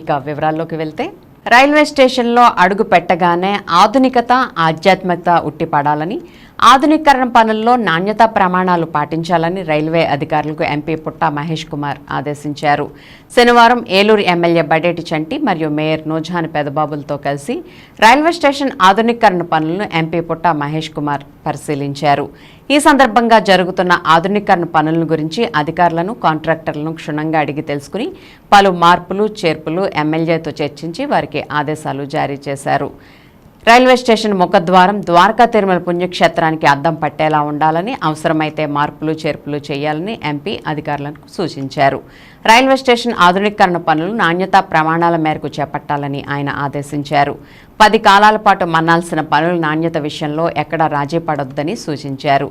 ఇక వివరాల్లోకి వెళ్తే రైల్వే స్టేషన్లో అడుగు పెట్టగానే ఆధునికత ఆధ్యాత్మికత ఉట్టిపడాలని ఆధునీకరణ పనుల్లో నాణ్యతా ప్రమాణాలు పాటించాలని రైల్వే అధికారులకు ఎంపీ పుట్ట మహేష్ కుమార్ ఆదేశించారు. శనివారం ఏలూరు ఎమ్మెల్యే బడేటి చంటి మరియు మేయర్ నూజాన్ పెదబాబులతో కలిసి రైల్వే స్టేషన్ ఆధునీకరణ పనులను ఎంపీ పుట్ట మహేష్ కుమార్ పరిశీలించారు. ఈ సందర్భంగా జరుగుతున్న ఆధునీకరణ పనుల గురించి అధికారులను కాంట్రాక్టర్లను క్షుణ్ణంగా అడిగి తెలుసుకుని పలు మార్పులు చేర్పులు ఎమ్మెల్యేతో చర్చించి వారికి ఆదేశాలు జారీ చేశారు. రైల్వే స్టేషన్ ముఖద్వారం ద్వారకా తిరుమల పుణ్యక్షేత్రానికి అద్దం పట్టేలా ఉండాలని అవసరమైతే మార్పులు చేర్పులు చేయాలని ఎంపీ అధికారులకు సూచించారు. రైల్వే స్టేషన్ ఆధునీకరణ పనులు నాణ్యతా ప్రమాణాల మేరకు చేపట్టాలని ఆయన ఆదేశించారు. పది కాలాల పాటు మన్నాల్సిన పనుల నాణ్యత విషయంలో ఎక్కడా రాజీ పడొద్దని సూచించారు.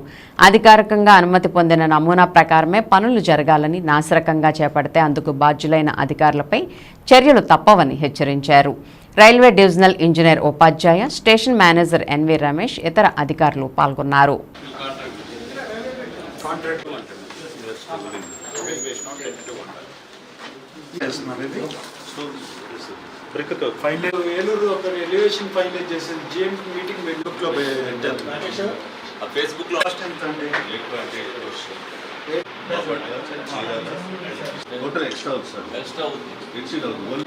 అధికారికంగా అనుమతి పొందిన నమూనా ప్రకారమే పనులు జరగాలని నాసిరకంగా చేపడితే అందుకు బాధ్యులైన అధికారులపై చర్యలు తప్పవని హెచ్చరించారు. రైల్వే డివిజనల్ ఇంజనీర్ ఉపాధ్యాయ స్టేషన్ మేనేజర్ ఎన్వి రమేష్ ఇతర అధికారులు పాల్గొన్నారు చేస్తున్నారు ఇది బ్రిక్తో ఫైల్ ఏలూరు ఒక ఎలివేషన్ ఫైల్ చేసేది జిఎం మీటింగ్ బెంగళూరు లో పెట్టారు ఆ ఫేస్బుక్లో కాస్ట్ ఎంత అండి టోటల్ ఎక్స్ట్రా సార్ ఎక్స్ట్రా అవుతుంది extra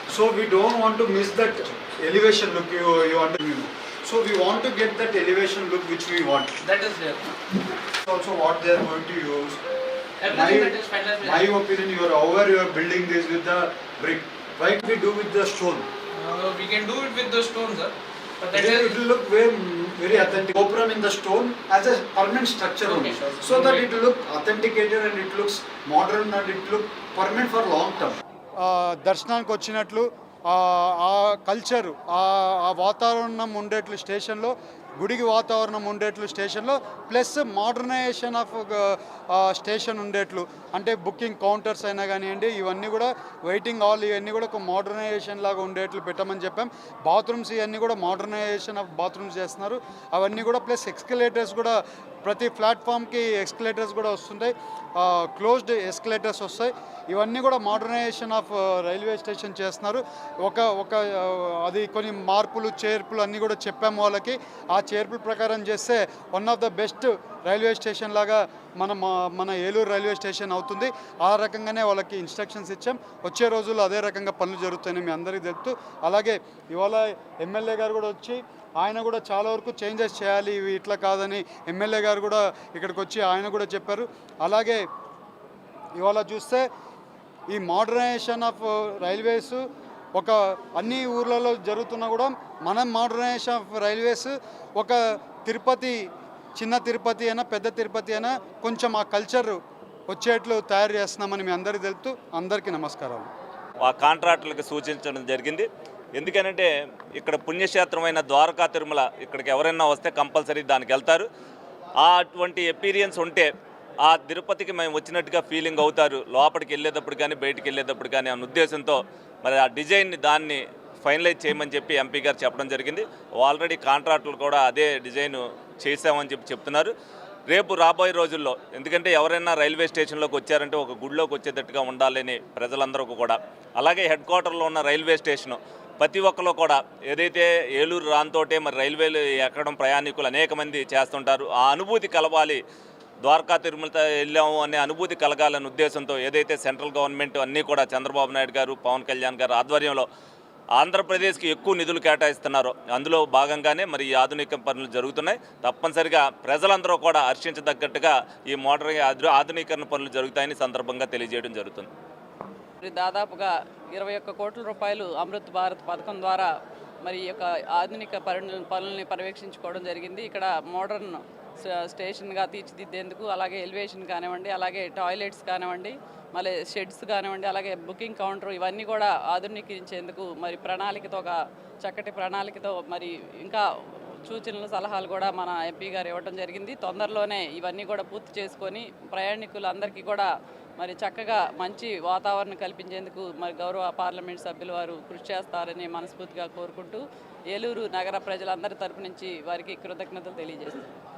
exit is from here no No, this is not This exist. is now the what we want is however we are doing it now if you do this whole modernization it will be there for another 20 years to 25 years so we don't want to miss that elevation look you you want to so we want to get that elevation look which we want That is there. also what they are going to use Everything My- my opinion you are over, you are building this with the brick why we do with the stone Uh, we can do it with the stones, sir. But that it will look very, very authentic. Gopram in the stone as a permanent structure Okay, only. sure. So that it will look authenticated and it looks modern and it look permanent for long term. దర్శనానికి వచ్చినట్లు ఆ culture ఆ వాతావరణం ఉండేట్లు స్టేషన్లో గుడికి వాతావరణం ఉండేట్లు స్టేషన్లో ప్లస్ మోడర్నైజేషన్ ఆఫ్ స్టేషన్ ఉండేట్లు. అంటే బుకింగ్ కౌంటర్స్ అయినా కానివ్వండి ఇవన్నీ కూడా వెయిటింగ్ హాల్ ఇవన్నీ కూడా ఒక మోడర్నైజేషన్ లాగా ఉండేట్లు పెట్టమని చెప్పాం. బాత్రూమ్స్ ఇవన్నీ కూడా మోడర్నైజేషన్ ఆఫ్ బాత్రూమ్స్ చేస్తున్నారు. అవన్నీ కూడా ప్లస్ ఎక్స్కలేటర్స్ కూడా ప్రతి ప్లాట్ఫామ్కి ఎక్స్కలేటర్స్ కూడా వస్తుంటాయి. క్లోజ్డ్ ఎస్కలేటర్స్ వస్తాయి. ఇవన్నీ కూడా మోడర్నైజేషన్ ఆఫ్ రైల్వే స్టేషన్ చేస్తున్నారు. ఒక ఒక అది కొన్ని మార్పులు చేర్పులు అన్నీ కూడా చెప్పాము వాళ్ళకి. ఆ చేర్పుల ప్రకారం చేస్తే one of the best railway station లాగా మన మన ఏలూరు రైల్వే స్టేషన్ అవుతుంది. ఆ రకంగానే వాళ్ళకి ఇన్స్ట్రక్షన్స్ ఇచ్చాం. వచ్చే రోజుల్లో అదే రకంగా పనులు జరుగుతాయని మీ అందరికీ తెలుపుతూ అలాగే ఇవాళ ఎమ్మెల్యే గారు కూడా వచ్చి ఆయన కూడా చాలా వరకు చేంజెస్ చేయాలి ఇవి ఇట్లా కాదని ఎమ్మెల్యే గారు కూడా ఇక్కడికి వచ్చి ఆయన కూడా చెప్పారు. అలాగే ఇవాళ చూస్తే ఈ మోడర్నైజేషన్ ఆఫ్ రైల్వేస్ ఒక అన్ని ఊర్లలో జరుగుతున్నా కూడా మనం మోడర్నైజేషన్ ఆఫ్ రైల్వేస్ ఒక తిరుపతి చిన్న తిరుపతి అయినా పెద్ద తిరుపతి అయినా కొంచెం ఆ కల్చర్ వచ్చేట్లు తయారు చేస్తున్నామని మీ అందరికీ తెలుపుతూ అందరికీ నమస్కారాలు. ఆ కాంట్రాక్టులకు సూచించడం జరిగింది. ఎందుకనంటే ఇక్కడ పుణ్యక్షేత్రమైన ద్వారకా తిరుమల ఇక్కడికి ఎవరైనా వస్తే కంపల్సరీ దానికి వెళ్తారు. ఆ అటువంటి ఎపీరియన్స్ ఉంటే ఆ తిరుపతికి మేము వచ్చినట్టుగా ఫీలింగ్ అవుతారు. లోపలికి వెళ్ళేటప్పుడు కానీ బయటికి వెళ్ళేటప్పుడు కానీ అన్న ఉద్దేశంతో మరి ఆ డిజైన్ని దాన్ని ఫైనలైజ్ చేయమని చెప్పి ఎంపీ గారు చెప్పడం జరిగింది. ఆల్రెడీ కాంట్రాక్టులు కూడా అదే డిజైన్ చేసామని చెప్పి చెప్తున్నారు. రేపు రాబోయే రోజుల్లో ఎందుకంటే ఎవరైనా రైల్వే స్టేషన్లోకి వచ్చారంటే ఒక గుడిలోకి వచ్చేటట్టుగా ఉండాలని ప్రజలందరూ కూడా. అలాగే హెడ్ క్వార్టర్లో ఉన్న రైల్వే స్టేషను ప్రతి ఒక్కరు కూడా ఏదైతే ఏలూరు రాంతోటే మరి రైల్వేలు ఎక్కడం ప్రయాణికులు అనేక మంది చేస్తుంటారు. ఆ అనుభూతి కలవాలి. ద్వారకా తిరుమల వెళ్ళాము అనే అనుభూతి కలగాలనే ఉద్దేశంతో ఏదైతే సెంట్రల్ గవర్నమెంట్ అన్నీ కూడా చంద్రబాబు నాయుడు గారు పవన్ కళ్యాణ్ గారు ఆధ్వర్యంలో ఆంధ్రప్రదేశ్కి ఎక్కువ నిధులు కేటాయిస్తున్నారు అందులో భాగంగానే మరి ఈ ఆధునిక పనులు జరుగుతున్నాయి. తప్పనిసరిగా ప్రజలందరూ కూడా హర్షించదగ్గట్టుగా ఈ మోడర్న్ ఆధు- ఆధునీకరణ పనులు జరుగుతాయని సందర్భంగా తెలియజేయడం జరుగుతుంది. మరి దాదాపుగా ఇరవై ఒక్క కోట్ల రూపాయలు అమృత్ భారత్ పథకం ద్వారా మరి ఈ యొక్క ఆధునిక పనులు పనుల్ని పర్యవేక్షించుకోవడం జరిగింది. ఇక్కడ మోడర్న్ స్టేషన్గా తీర్చిదిద్దేందుకు అలాగే ఎలివేషన్ కానివ్వండి అలాగే టాయిలెట్స్ కానివ్వండి మళ్ళీ షెడ్స్ కానివ్వండి అలాగే బుకింగ్ కౌంటర్ ఇవన్నీ కూడా ఆధునీకరించేందుకు మరి ప్రణాళికతో ఒక చక్కటి ప్రణాళికతో మరి ఇంకా సూచనలు సలహాలు కూడా మన ఎంపీ గారు ఇవ్వడం జరిగింది. తొందరలోనే ఇవన్నీ కూడా పూర్తి చేసుకొని ప్రయాణికులందరికీ కూడా మరి చక్కగా మంచి వాతావరణం కల్పించేందుకు మరి గౌరవ పార్లమెంట్ సభ్యులు వారు కృషి చేస్తారని మనస్ఫూర్తిగా కోరుకుంటూ ఏలూరు నగర ప్రజలందరి తరపు నుంచి వారికి కృతజ్ఞతలు తెలియజేస్తాను